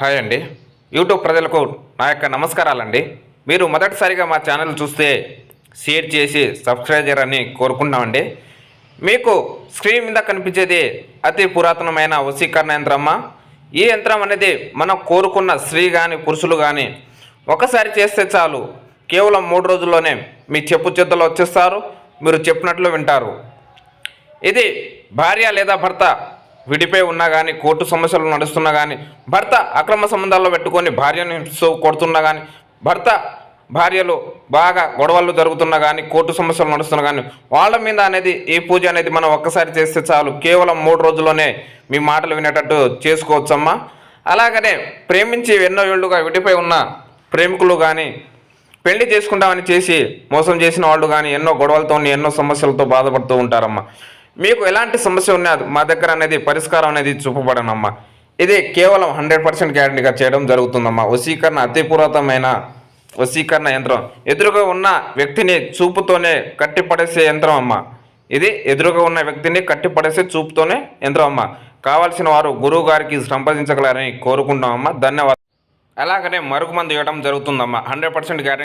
Hi అండి. YouTube ప్రజలకు నా యొక్క నమస్కారాలండి. మీరు మొదటిసారిగా మా ఛానల్ చూస్తే షేర్ చేసి సబ్స్క్రైబ్ చేయాలని కోరుకుంటున్నామండి. మీకు స్క్రీన్ మీద కనిపించేది అతి పురాతనమైన వశీకరణ యంత్రమ్మ ఈ యంత్రం అనేది మనం కోరుకున్న స్త్రీ కానీ పురుషులు కానీ ఒకసారి చేస్తే చాలు. కేవలం మూడు రోజుల్లోనే మీ చెప్పు చేతుల్లో వచ్చేస్తారు. మీరు చెప్పినట్లు వింటారు. ఇది భార్య లేదా భర్త విడిపోయి ఉన్నా కానీ కోర్టు సమస్యలు నడుస్తున్నా కానీ భర్త అక్రమ సంబంధాల్లో పెట్టుకొని భార్యను హింసిస్తూ కొడుతున్నా కానీ భర్త భార్యలు బాగా గొడవలు జరుగుతున్నా కానీ కోర్టు సమస్యలు నడుస్తున్నా కానీ వాళ్ళ మీద అనేది ఈ పూజ అనేది మనం ఒక్కసారి చేస్తే చాలు. కేవలం మూడు రోజుల్లోనే మీ మాటలు వినేటట్టు చేసుకోవచ్చమ్మా. అలాగనే ప్రేమించి ఎన్నో ఏళ్ళుగా విడిపోయి ఉన్న ప్రేమికులు కానీ పెళ్ళి చేసుకుంటామని చేసి మోసం చేసిన వాళ్ళు కానీ ఎన్నో గొడవలతో ఎన్నో సమస్యలతో బాధపడుతూ ఉంటారమ్మా. మీకు ఎలాంటి సమస్య ఉన్నది మా దగ్గర అనేది పరిష్కారం అనేది చూపబడనమ్మా. ఇది కేవలం హండ్రెడ్ పర్సెంట్ గ్యారంటీగా చేయడం జరుగుతుందమ్మా. వశీకరణ అతి పురాతనమైన వశీకరణ యంత్రం. ఎదురుగా ఉన్న వ్యక్తిని చూపుతోనే కట్టిపడేసే యంత్రం అమ్మా. ఇది ఎదురుగా ఉన్న వ్యక్తిని కట్టిపడేసే చూపుతోనే యంత్రం అమ్మా. కావాల్సిన వారు గురువు గారికి సంప్రదించగలరని కోరుకుంటామమ్మా ధన్యవాదాలు. అలాగనే మరుగుమందు ఇవ్వడం జరుగుతుందమ్మా. Hundred percent guarantee